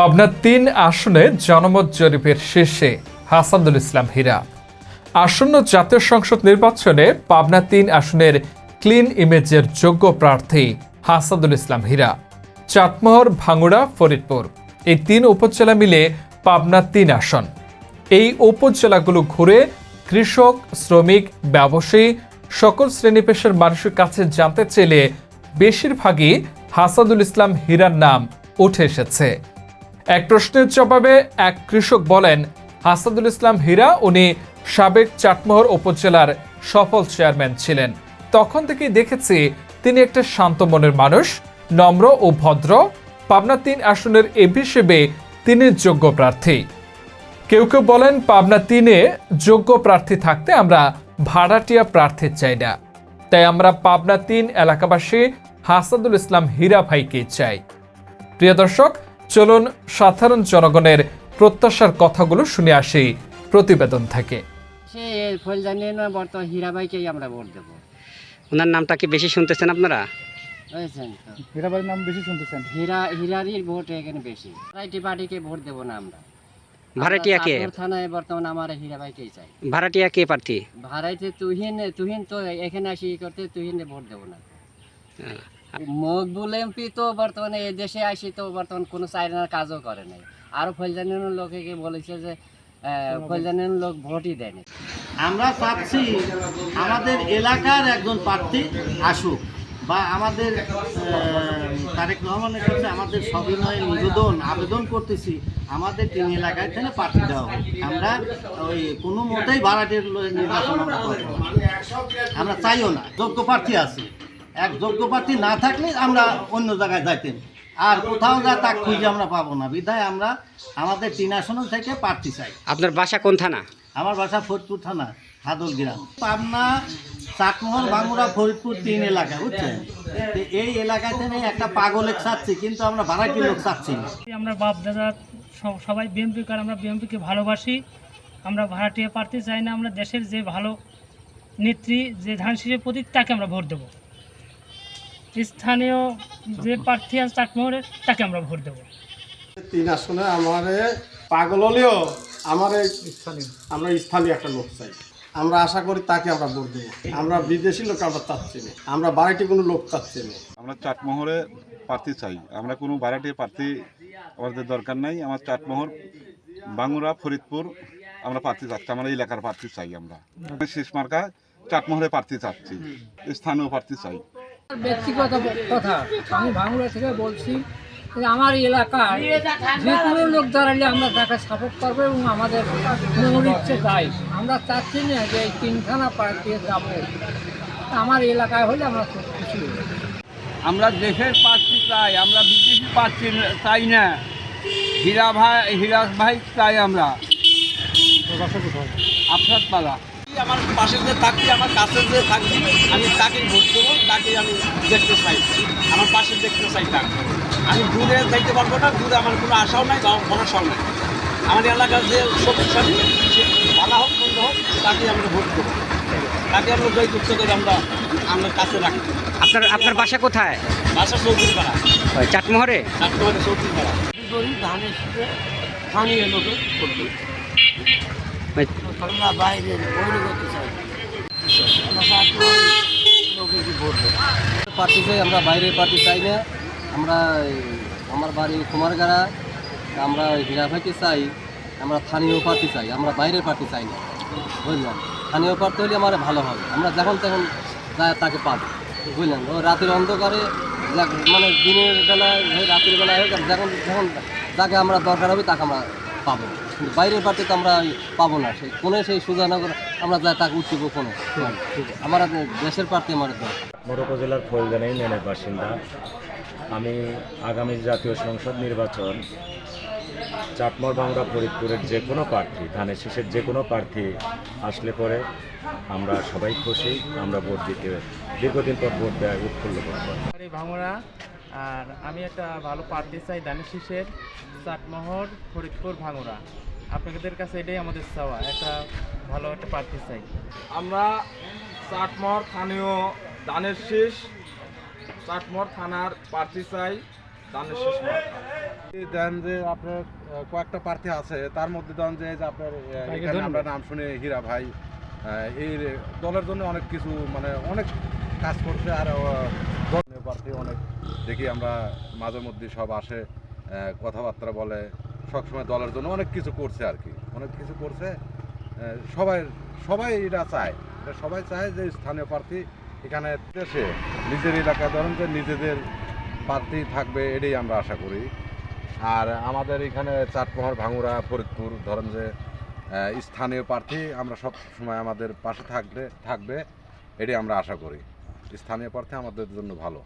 পাবনার তিন আসনে জনমত জরিপের শীর্ষে হাসানুল ইসলাম হীরা। আসন্ন জাতীয় সংসদ নির্বাচনে পাবনা তিন আসনের ক্লিন ইমেজের যোগ্য প্রার্থী হাসানুল ইসলাম হীরা। চাটমোহর ভাঙুড়া, ফরিদপুর এই তিন উপজেলা মিলে পাবনা তিন আসন। এই উপজেলাগুলো ঘুরে কৃষক, শ্রমিক, ব্যবসায়ী সকল শ্রেণি পেশার মানুষের কাছে জানতে চাইলে বেশিরভাগই হাসানুল ইসলাম হীরার নাম উঠে এসেছে। এক প্রশ্নের জবাবে এক কৃষক বলেন, হাসাদুল ইসলাম হীরা উনি সাবেক চাটমোহর উপজেলার সফল চেয়ারম্যান ছিলেন। তখন থেকেই দেখেছি তিনি একটা শান্ত মনের মানুষ, নম্র ও ভদ্র। পাবনা তিন আসনের এমপি হিসেবে তিনি যোগ্য প্রার্থী। কেউ কেউ বলেন, পাবনা তিনে যোগ্য প্রার্থী থাকতে আমরা ভাড়াটিয়া প্রার্থী চাই না। তাই আমরা পাবনা তিন এলাকাবাসী হাসাদুল ইসলাম হীরা ভাইকে চাই। প্রিয় দর্শক চলুন সাধারণ জনগণের প্রত্যাশার কথাগুলো শুনে আসি প্রতিবেদন থেকে। সে ফল জানিয়ে না বর্তমান হীরাবাইকেই আমরা ভোট দেবো। ওনার নামটা কি বেশি শুনতেছেন আপনারা? বুঝেছেন তো। হীরাবাড়ির নাম বেশি শুনতেছেন? হীরা হীরারই ভোট এখানে বেশি। পার্টিকে ভোট দেবো না আমরা। ভাড়াটিয়া কে? আমরা থানায় বর্তমান আমার হীরাবাইকেই চাই। ভাড়াটিয়া কে প্রার্থী ভাড়াইতে তুহিন তুহিন তো এখানে আসি করতে তুহিনে ভোট দেবো না। হ্যাঁ। মকবুল এমপি তো বর্তমানে এ দেশে আসি তো বর্তমান কোনো চাইনার কাজও করে নাই। আরও ফলজানির লোকে বলেছে যে ফলজানির লোক ভোটই দেয়নি। আমরা চাচ্ছি আমাদের এলাকার একজন প্রার্থী আসুক বা আমাদের তারেক রহমানের কাছে আমাদের সবিনয় নিবেদন, আবেদন করতেছি, আমাদের তিন এলাকায় থেকে প্রার্থী দেওয়া হোক আমরা ওই কোনো মতেই ভাড়াটের নির্বাচন আমরা চাইও না, যোগ্য প্রার্থী আছে। এক যোগ্য প্রার্থী না থাকলে আমরা অন্য জায়গায় যাইতেন। আর কোথাও যা তা খুঁজে আমরা পাবো না। বিধায় আমরা আমাদের তিন আসন থেকে প্রার্থী চাই। আপনার বাসা কোন থানা? আমার বাসা ফরিদপুর থানা হাদল গ্রাম। পাবনা চাটমোহর বাঙ্গুড়া ফরিদপুর তিন এলাকা বুঝছেন? এই এলাকায় থেকে একটা পাগলের চাচ্ছি কিন্তু আমরা ভাড়াটি লোক চাচ্ছি না। আমরা বাপ দাদা সবাই বিএমপি কার আমরা বিএমপিকে ভালোবাসি। আমরা ভাড়াটিয়া প্রার্থী চাই না আমরা দেশের যে ভালো নেত্রী যে ধান শীষের প্রতীক তাকে আমরা ভোট দেবো। স্থানীয় যে প্রার্থী আছে চাটমোহরের তাকে আমরা ভোট দেবো। তিন আসনে আমার পাগল হলেও আমার আমরা স্থানীয় একটা লোক চাই। আমরা আশা করি তাকে আমরা ভোট দেবো। আমরা বিদেশি লোক আমরা চাচ্ছি না। আমরা বাড়িতে কোনো লোক চাচ্ছি না। আমরা চাটমোহরে প্রার্থী চাই। আমরা কোনো ভাড়াটে প্রার্থী আমাদের দরকার নাই। আমার চাটমোহর বাঙ্গুরা ফরিদপুর আমরা প্রার্থী চাচ্ছি। আমার এলাকার প্রার্থী চাই আমরা। শেষ মার্কা চাটমোহরে প্রার্থী চাচ্ছি। স্থানীয় প্রার্থী চাই। ব্যক্তিগত কথা। আমি বাংলা থেকে বলছি যে আমার এলাকায় যে কোনো লোক দাঁড়ালে আমরা তাকে সাপোর্ট করব এবং আমাদের মনের ইচ্ছে তাই। আমরা চাচ্ছি না যে এই তিনখানা পার্টি যাব। আমার এলাকায় হলে আমরা খুব খুশি হই আমরা দেশের প্রার্থী চাই আমরা বিদেশি প্রার্থী চাই না? হীরা ভাই হীরা ভাই চাই আমরা। আফসাদ পালা আমার পাশে যে থাকছি আমার কাছে যে থাকছি আমি তাকেই ভোট দেবো তাকেই আমি দেখতে চাই। আমার পাশে দেখতে চাই তাকে। আমি দূরে যাইতে পারব না দূরে আমার কোনো আশাও নাই বা ভরসাও নাই। আমার এলাকার যে শক্তিশালী সে ভালো হোক মন্দ হোক তাকেই আমরা ভোট দেবো। তাকে আমরা জয় যুক্ত করে আমরা আমরা কাছে রাখি। আপনার আপনার বাসা কোথায়? বাসা চৌধুরী পাড়া ওই চাটমোহরে? তারপরে চৌধুরী পাড়া গরিব ধানের শীষে স্থানীয় লোকে ভোট পার্টি চাই আমরা বাইরের পার্টি চাই না আমরা আমার বাড়ি কুমারগাড়া আমরা হীরা ভাইকে চাই আমরা স্থানীয় পার্টি চাই আমরা বাইরের পার্টি চাই না বুঝলেন স্থানীয় পার্টি হলে আমার ভালো হবে আমরা যখন তখন তাকে পাবো বুঝলেন ও রাতের অন্ধকারে মানে দিনের বেলায় রাতের বেলায় হোক যখন যখন যাকে আমরা দরকার হবে তাকে আমরা পাবো। বাইরের তো আমরা পাবো না। সেই কোনে সেই সুজানগর আমরা যা তাকে উঠিব কোনো। আমার দেশের পার্টি আমার দরকার মোর উপজেলার ফৌলদানা ইউনিয়নের বাসিন্দা। আমি আগামী জাতীয় সংসদ নির্বাচন চাটমোর বাংলা ফরিদপুরের যে কোনো প্রার্থী ধানের শেষের যে কোনো প্রার্থী আসলে পরে আমরা সবাই খুশি। আমরা ভোট দিতে দীর্ঘদিন পর ভোট দেয় উৎফুল্ল করব ভাঙড়া আর আমি একটা ভালো প্রার্থী চাই দানের শীষের চাটমোহর ফরিদপুর ভাঙড়া আপনাদের কাছে এটাই আমাদের চাওয়া একটা ভালো একটা প্রার্থী চাই। আমরা চাটমোহর স্থানীয় দানের শীষ চাটমোহর থানার প্রার্থী চাই দানের শেষ দেন যে আপনার কয়েকটা প্রার্থী আছে তার মধ্যে দেন যে আপনার এখানে আমরা নাম শুনে হীরা ভাই এই দলের জন্য অনেক কিছু মানে অনেক কাজ করছে আর প্রার্থী অনেক। দেখি আমরা মাঝে মধ্যে সব আসে কথাবার্তা বলে, সবসময় দলের জন্য অনেক কিছু করছে আর কি। অনেক কিছু করছে সবাই সবাই এটা চায়। এটা সবাই চায় যে স্থানীয় প্রার্থী এখানে দেশে নিজের এলাকায় ধরেন যে নিজেদের প্রার্থী থাকবে এটাই আমরা আশা করি। আর আমাদের এখানে চাটমোহর ভাঙুরা, ফরিদপুর ধরেন যে স্থানীয় প্রার্থী আমরা সব সময় আমাদের পাশে থাকবে থাকবে, এটাই আমরা আশা করি। স্থানীয় প্রার্থী আমাদের জন্য ভালো।